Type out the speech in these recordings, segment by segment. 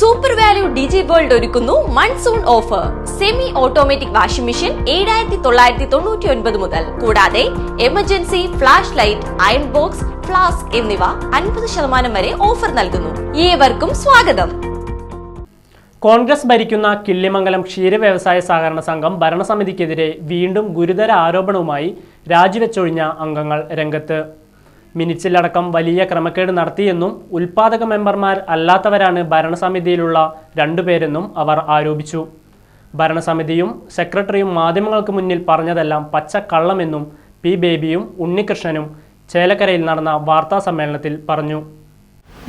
Super value digi world ഒരുക്കുന്നു monsoon offer semi automatic washing machine ഏഴായിരത്തി തൊള്ളായിരത്തി തൊണ്ണൂറ്റി ഒൻപത് മുതൽ. കൂടാതെ emergency flash light iron box flask എന്നിവ അൻപത് ശതമാനം വരെ ഓഫർ നൽകുന്നു. ഏവർക്കും സ്വാഗതം. കോൺഗ്രസ് ഭരിക്കുന്ന കിള്ളിമംഗലം ക്ഷീര വ്യവസായ സഹകരണ സംഘം ഭരണസമിതിക്കെതിരെ വീണ്ടും ഗുരുതര ആരോപണവുമായി രാജിവെച്ചൊഴിഞ്ഞ അംഗങ്ങൾ രംഗത്ത്. മിനിച്ചിലടക്കം വലിയ ക്രമക്കേട് നടത്തിയെന്നും ഉൽപാദക മെമ്പർമാർ അല്ലാത്തവരാണ് ഭരണസമിതിയിലുള്ള രണ്ടുപേരെന്നും അവർ ആരോപിച്ചു. ഭരണസമിതിയും സെക്രട്ടറിയും മാധ്യമങ്ങൾക്ക് മുന്നിൽ പറഞ്ഞതെല്ലാം പച്ചക്കള്ളമെന്നും പി ബേബിയും ഉണ്ണികൃഷ്ണനും ചേലക്കരയിൽ നടന്ന വാർത്താ സമ്മേളനത്തിൽ പറഞ്ഞു.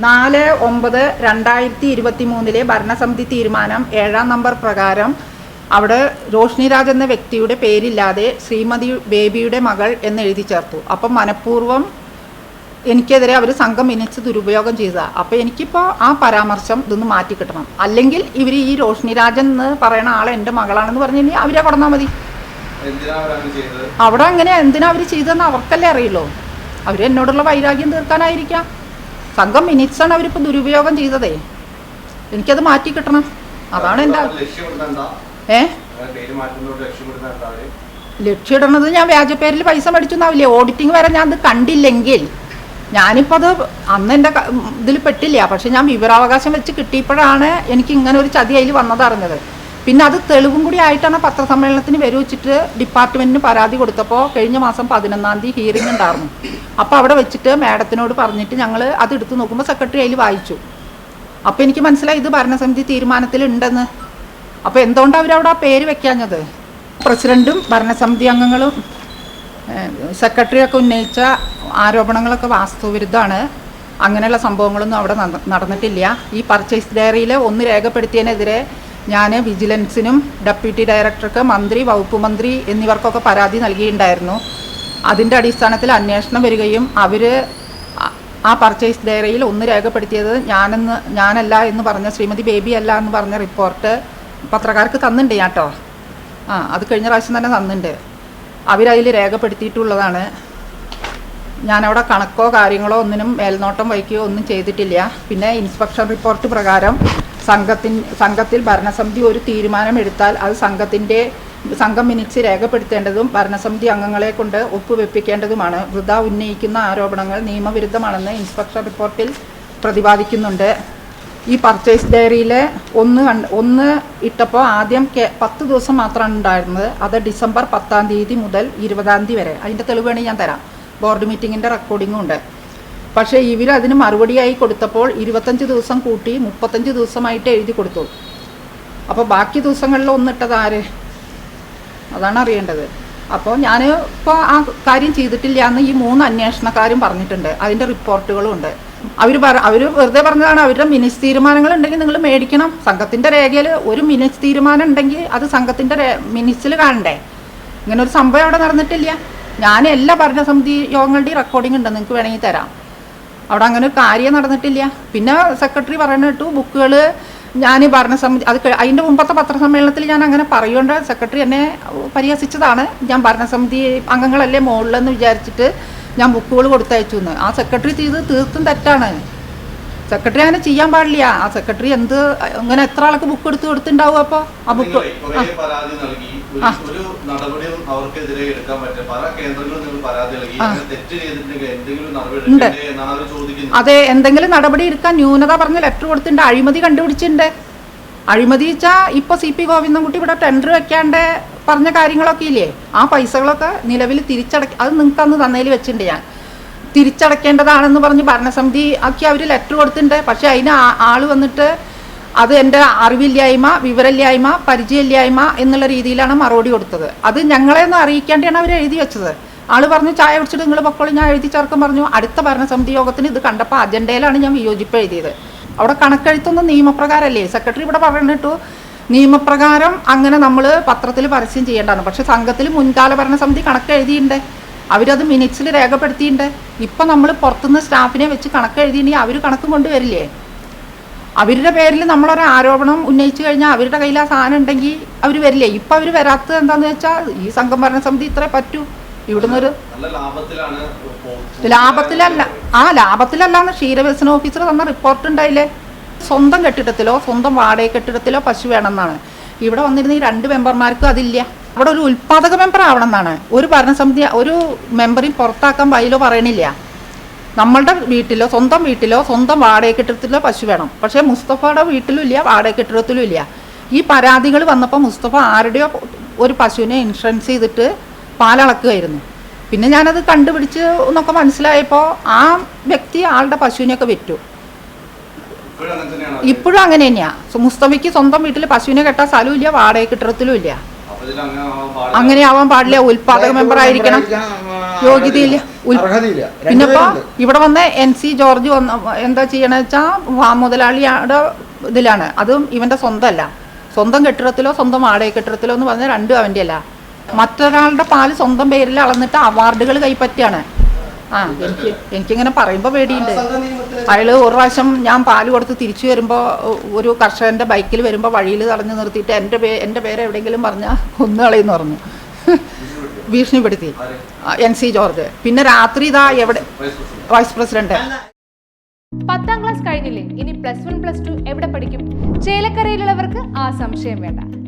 നാല് ഒമ്പത് രണ്ടായിരത്തി ഇരുപത്തി മൂന്നിലെ ഭരണസമിതി തീരുമാനം ഏഴാം നമ്പർ പ്രകാരം അവിടെ റോഷ്നി രാജ് എന്ന വ്യക്തിയുടെ പേരില്ലാതെ ശ്രീമതി ബേബിയുടെ മകൾ എന്ന് എഴുതി ചേർത്തു. അപ്പം മനഃപൂർവം എനിക്കെതിരെ അവർ സംഘം ഇനിച്ച് ദുരുപയോഗം ചെയ്തതാണ് അപ്പോൾ എനിക്കിപ്പോൾ ആ പരാമർശം ഇതൊന്ന് മാറ്റി കിട്ടണം. അല്ലെങ്കിൽ ഇവർ ഈ റോഷ്നി രാജൻ എന്ന് പറയുന്ന ആളെ എന്റെ മകളാണെന്ന് പറഞ്ഞു കഴിഞ്ഞാൽ അവരെ കൊടുന്നാൽ മതി. അവിടെ അങ്ങനെ എന്തിനാ അവർ ചെയ്തതെന്ന് അവർക്കല്ലേ അറിയുള്ളൂ. അവർ എന്നോടുള്ള വൈരാഗ്യം തീർക്കാനായിരിക്കാം. സംഘം മിനിറ്റ്സാണ് അവരിപ്പോൾ ദുരുപയോഗം ചെയ്തതേ. എനിക്കത് മാറ്റി കിട്ടണം. അതാണ് എന്റെ അവർ ഏ? അവരെ ലക്ഷ്യമിടുന്നത് അവർ? ഞാൻ വ്യാജപ്പേരിൽ പൈസ മേടിച്ചൊന്നാവില്ലേ? ഓഡിറ്റിംഗ് വരെ ഞാൻ അത് കണ്ടില്ലെങ്കിൽ ഞാനിപ്പോൾ അത് അന്ന് എന്റെ ഇതിൽ പെട്ടില്ല. പക്ഷെ ഞാൻ വിവരാവകാശം വെച്ച് കിട്ടിയപ്പോഴാണ് എനിക്ക് ഇങ്ങനെ ഒരു ചതി അതിൽ വന്നത് അറിഞ്ഞത്. പിന്നെ അത് തെളിവും കൂടി ആയിട്ടാണ് പത്രസമ്മേളനത്തിന് വെച്ചിട്ട് ഡിപ്പാർട്ട്മെന്റിന് പരാതി കൊടുത്തപ്പോൾ കഴിഞ്ഞ മാസം പതിനൊന്നാം തീയതി ഹിയറിംഗ് ഉണ്ടായിരുന്നു. അപ്പോൾ അവിടെ വെച്ചിട്ട് മാഡത്തിനോട് പറഞ്ഞിട്ട് ഞങ്ങൾ അത് എടുത്ത് നോക്കുമ്പോൾ സെക്രട്ടറി അതിൽ വായിച്ചു. അപ്പോൾ എനിക്ക് മനസ്സിലായി ഇത് ഭരണസമിതി തീരുമാനത്തിൽ ഉണ്ടെന്ന്. അപ്പോൾ എന്തുകൊണ്ടാണ് അവരവിടെ ആ പേര് വെക്കാഞ്ഞത്? പ്രസിഡന്റും ഭരണസമിതി അംഗങ്ങളും സെക്രട്ടറിയൊക്കെ ഉന്നയിച്ച ആരോപണങ്ങളൊക്കെ വാസ്തുവിരുദ്ധമാണ്. അങ്ങനെയുള്ള സംഭവങ്ങളൊന്നും അവിടെ നടന്നിട്ടില്ല. ഈ പർച്ചേസ് ഡയറിയിൽ ഒന്ന് രേഖപ്പെടുത്തിയതിനെതിരെ ഞാൻ വിജിലൻസിനും ഡെപ്യൂട്ടി ഡയറക്ടർക്ക് മന്ത്രി വകുപ്പ് മന്ത്രി എന്നിവർക്കൊക്കെ പരാതി നൽകിയിട്ടുണ്ടായിരുന്നു. അതിന്റെ അടിസ്ഥാനത്തിൽ അന്വേഷണം വരികയും അവർ ആ പർച്ചേസ് ഡയറിയിൽ ഒന്ന് രേഖപ്പെടുത്തിയത് ഞാനെന്ന് ഞാനല്ല എന്ന് പറഞ്ഞ ശ്രീമതി ബേബി അല്ല എന്ന് പറഞ്ഞ റിപ്പോർട്ട് പത്രക്കാർക്ക് തന്നിട്ടുണ്ട് ഞാൻ കേട്ടോ ആ അത് കഴിഞ്ഞ പ്രാവശ്യം തന്നെ തന്നിട്ടുണ്ട് അവരതിൽ രേഖപ്പെടുത്തിയിട്ടുള്ളതാണ്. ഞാനവിടെ കണക്കോ കാര്യങ്ങളോ ഒന്നിനും മേൽനോട്ടം വഹിക്കുകയോ ഒന്നും ചെയ്തിട്ടില്ല. പിന്നെ ഇൻസ്പെക്ഷൻ റിപ്പോർട്ട് പ്രകാരം സംഘത്തിൻ സംഘത്തിൽ ഭരണസമിതി ഒരു തീരുമാനം എടുത്താൽ അത് സംഘത്തിന്റെ സംഘം മിനിറ്റ്സ് രേഖപ്പെടുത്തേണ്ടതും ഭരണസമിതി അംഗങ്ങളെ കൊണ്ട് ഒപ്പുവെപ്പിക്കേണ്ടതുമാണ്. വൃതാ ഉന്നയിക്കുന്ന ആരോപണങ്ങൾ നിയമവിരുദ്ധമാണെന്ന് ഇൻസ്പെക്ഷൻ റിപ്പോർട്ടിൽ പ്രതിപാദിക്കുന്നുണ്ട്. ഈ പർച്ചേസ് ഡയറിയിലെ ഒന്ന് കണ്ട് ഒന്ന് ഇട്ടപ്പോൾ ആദ്യം പത്ത് ദിവസം മാത്രമാണ് ഉണ്ടായിരുന്നത്. അത് ഡിസംബർ പത്താം തീയതി മുതൽ ഇരുപതാം തീയതി വരെ. അതിന്റെ തെളിവ് വേണമെങ്കിൽ ഞാൻ തരാം. ബോർഡ് മീറ്റിങ്ങിന്റെ റെക്കോർഡിങ്ങും ഉണ്ട്. പക്ഷേ ഇവർ അതിന് മറുപടിയായി കൊടുത്തപ്പോൾ ഇരുപത്തഞ്ച് ദിവസം കൂട്ടി മുപ്പത്തഞ്ച് ദിവസമായിട്ട് എഴുതി കൊടുത്തു. അപ്പോൾ ബാക്കി ദിവസങ്ങളിൽ ഒന്നിട്ടത് ആര്? അതാണ് അറിയേണ്ടത്. അപ്പോൾ ഞാൻ ഇപ്പോൾ ആ കാര്യം ചെയ്തിട്ടില്ല എന്ന് ഈ മൂന്ന് അന്വേഷണക്കാരും പറഞ്ഞിട്ടുണ്ട്. അതിന്റെ റിപ്പോർട്ടുകളും ഉണ്ട്. അവർ പറ അവർ വെറുതെ പറഞ്ഞതാണ് അവരുടെ മിനിസ് തീരുമാനങ്ങൾ ഉണ്ടെങ്കിൽ നിങ്ങൾ മേടിക്കണം. സംഘത്തിന്റെ രേഖയിൽ ഒരു മിനിസ് തീരുമാനം ഉണ്ടെങ്കിൽ അത് സംഘത്തിന്റെ മിനിസിൽ കാണണ്ടേ? ഇങ്ങനെ ഒരു സംഭവം അവിടെ നടന്നിട്ടില്ല. ഞാൻ എല്ലാ ഭരണസമിതി യോഗങ്ങളുടെയും റെക്കോർഡിംഗ് ഉണ്ട് നിങ്ങൾക്ക് വേണമെങ്കിൽ തരാം. അവിടെ അങ്ങനെ ഒരു കാര്യം നടന്നിട്ടില്ല. പിന്നെ സെക്രട്ടറി പറയുന്ന കേട്ടു ബുക്കുകൾ ഞാൻ ഭരണസമിതി അത് അതിന്റെ മുമ്പത്തെ പത്രസമ്മേളനത്തിൽ ഞാൻ അങ്ങനെ പറയുകൊണ്ട് സെക്രട്ടറി എന്നെ പരിഹസിച്ചതാണ്. ഞാൻ ഭരണസമിതി അംഗങ്ങളല്ലേ മുകളിലെന്ന് വിചാരിച്ചിട്ട് ഞാൻ ബുക്കുകൾ കൊടുത്തയച്ചു എന്ന്. ആ സെക്രട്ടറി ചെയ്ത് തീർത്തും തെറ്റാണ്. സെക്രട്ടറി അങ്ങനെ ചെയ്യാൻ പാടില്ല. ആ സെക്രട്ടറി എന്ത് അങ്ങനെ എത്ര ആൾക്ക് ബുക്ക് എടുത്ത് കൊടുത്തിണ്ടാവും അപ്പോൾ ആ ബുക്ക് ഉണ്ട്. അതെ എന്തെങ്കിലും നടപടി എടുക്കാൻ ന്യൂനത പറഞ്ഞ ലെറ്റർ കൊടുത്തിട്ടുണ്ട്. അഴിമതി കണ്ടുപിടിച്ചിട്ടുണ്ട്. അഴിമതി വെച്ചാൽ ഇപ്പോൾ സി പി ഗോവിന്ദൻകുട്ടി ഇവിടെ ടെൻഡർ വെക്കാണ്ട് പറഞ്ഞ കാര്യങ്ങളൊക്കെ ഇല്ലേ? ആ പൈസകളൊക്കെ നിലവിൽ തിരിച്ചടക്ക അത് നിങ്ങൾക്ക് അന്ന് തന്നതിൽ വെച്ചിട്ടുണ്ട് ഞാൻ. തിരിച്ചടക്കേണ്ടതാണെന്ന് പറഞ്ഞ് ഭരണസമിതി ആക്കി അവർ ലെറ്റർ കൊടുത്തിട്ടുണ്ട്. പക്ഷേ അതിന് ആൾ വന്നിട്ട് അത് എന്റെ അറിവില്ലായ്മ വിവരമില്ലായ്മ പരിചയമില്ലായ്മ എന്നുള്ള രീതിയിലാണ് മറുപടി കൊടുത്തത്. അത് ഞങ്ങളെ ഒന്ന് അറിയിക്കേണ്ടിയാണ് അവർ എഴുതി വെച്ചത്. ആൾ പറഞ്ഞു ചായ കുടിച്ചിട്ട് നിങ്ങൾ പൊക്കോളി. ഞാൻ എഴുതി ചേർക്കും പറഞ്ഞു. അടുത്ത ഭരണസമിതി യോഗത്തിന് ഇത് കണ്ടപ്പോൾ അജണ്ടയിലാണ് ഞാൻ വിയോജിപ്പ് എഴുതിയത്. അവിടെ കണക്കെഴുത്തൊന്നും നിയമപ്രകാരമല്ലേ? സെക്രട്ടറി ഇവിടെ പറഞ്ഞിട്ടു നിയമപ്രകാരം അങ്ങനെ നമ്മൾ പത്രത്തിൽ പരസ്യം ചെയ്യേണ്ടതാണ്. പക്ഷെ സംഘത്തിൽ മുൻകാല ഭരണസമിതി കണക്ക് എഴുതിയിട്ടുണ്ട് അവരത് മിനിറ്റ്സിൽ രേഖപ്പെടുത്തിയിട്ടുണ്ട് ഇപ്പം നമ്മൾ പുറത്തുനിന്ന് സ്റ്റാഫിനെ വെച്ച് കണക്ക് എഴുതിയിട്ടുണ്ടെങ്കിൽ അവർ കണക്ക് കൊണ്ടുവരില്ലേ അവരുടെ പേരിൽ നമ്മളൊരു ആരോപണം ഉന്നയിച്ചു കഴിഞ്ഞാൽ അവരുടെ കയ്യിൽ ആ സാധനം ഉണ്ടെങ്കിൽ അവർ വരില്ലേ? ഇപ്പം അവർ വരാത്തത് എന്താണെന്ന് വെച്ചാൽ ഈ സംഘം ഭരണസമിതി ഇത്രേ പറ്റൂ. ഇവിടുന്ന് ഒരു ലാഭത്തിലല്ല. ആ ലാഭത്തിലല്ലാന്ന് ക്ഷീരവികസന ഓഫീസർ തന്ന റിപ്പോർട്ട് ഉണ്ടായില്ലേ സ്വന്തം കെട്ടിടത്തിലോ സ്വന്തം വാടക കെട്ടിടത്തിലോ പശു വേണമെന്നാണ്. ഇവിടെ വന്നിരുന്ന ഈ രണ്ട് മെമ്പർമാർക്കും അതില്ല. അവിടെ ഒരു ഉൽപാദക മെമ്പർ ആവണമെന്നാണ്. ഒരു ഭരണസമിതി ഒരു മെമ്പറിയും പുറത്താക്കാൻ വയലോ പറയണില്ല. നമ്മളുടെ വീട്ടിലോ സ്വന്തം വീട്ടിലോ സ്വന്തം വാടക കെട്ടിടത്തിലോ പശു വേണം. പക്ഷേ മുസ്തഫയുടെ വീട്ടിലും ഇല്ല വാടക കെട്ടിടത്തിലും ഇല്ല. ഈ പരാതികൾ വന്നപ്പോൾ മുസ്തഫ ആരുടെയോ ഒരു പശുവിനെ ഇൻഷുറൻസ് ചെയ്തിട്ട് പാലളക്കുകയായിരുന്നു. പിന്നെ ഞാനത് കണ്ടുപിടിച്ച് എന്നൊക്കെ മനസ്സിലായപ്പോൾ ആ വ്യക്തി ആളുടെ പശുവിനെയൊക്കെ വിറ്റു. ഇപ്പോഴും അങ്ങനെ തന്നെയാ. മുസ്തഫയ്ക്ക് സ്വന്തം വീട്ടിൽ പശുവിനെ കെട്ടാൻ സ്ഥലവും ഇല്ല വാടക കെട്ടിടത്തിലും ഇല്ല. അങ്ങനെ ആവാൻ പാടില്ല. അങ്ങനെ ആവാൻ പാടില്ല. ഉൽപാദക മെമ്പർ ആയിരിക്കണം യോഗ്യതയില്ല. ഉൽ- പിന്നെ ഇപ്പൊ രണ്ടുപേരുണ്ട്. ഇവിടെ വന്ന് എൻ സി ജോർജ് വന്ന എന്താ ചെയ്യണ വെച്ചാൽ വാ മുതലാളിയുടെ ഇതിലാണ്. അതും ഇവന്റെ സ്വന്തമല്ല. സ്വന്തം കെട്ടിടത്തിലോ സ്വന്തം വാടക കെട്ടിടത്തിലോ എന്ന് പറഞ്ഞാൽ രണ്ടും അവന്റെ അല്ല മറ്റൊരാളുടെ പാൽ സ്വന്തം പേരിൽ അളന്നിട്ട് അവാർഡുകൾ കൈപ്പറ്റിയാണ്. ആ എനിക്ക് എനിക്കിങ്ങനെ പറയുമ്പോൾ പേടിയുണ്ട്. അയാൾ ഒരു പ്രാവശ്യം ഞാൻ പാൽ കൊടുത്ത് തിരിച്ചു വരുമ്പോൾ ഒരു കർഷകന്റെ ബൈക്കിൽ വരുമ്പോൾ വഴിയിൽ തടഞ്ഞു നിർത്തിയിട്ട് എന്റെ പേ എന്റെ പേര് എവിടെയെങ്കിലും പറഞ്ഞാൽ കൊന്നു കളയെന്ന് പറഞ്ഞു. ഭീഷണിപ്പെടുത്തി. N C George. പിന്നെ രാത്രി ഇതാ എവിടെ വൈസ് പ്രസിഡന്റ്. Vice president. പത്താം ക്ലാസ് കഴിഞ്ഞില്ലേ? ഇനി പ്ലസ് വൺ പ്ലസ് ടു എവിടെ പഠിക്കും? ചേലക്കരയിലുള്ളവർക്ക് ആ സംശയം വേണ്ട.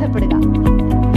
Interpreta.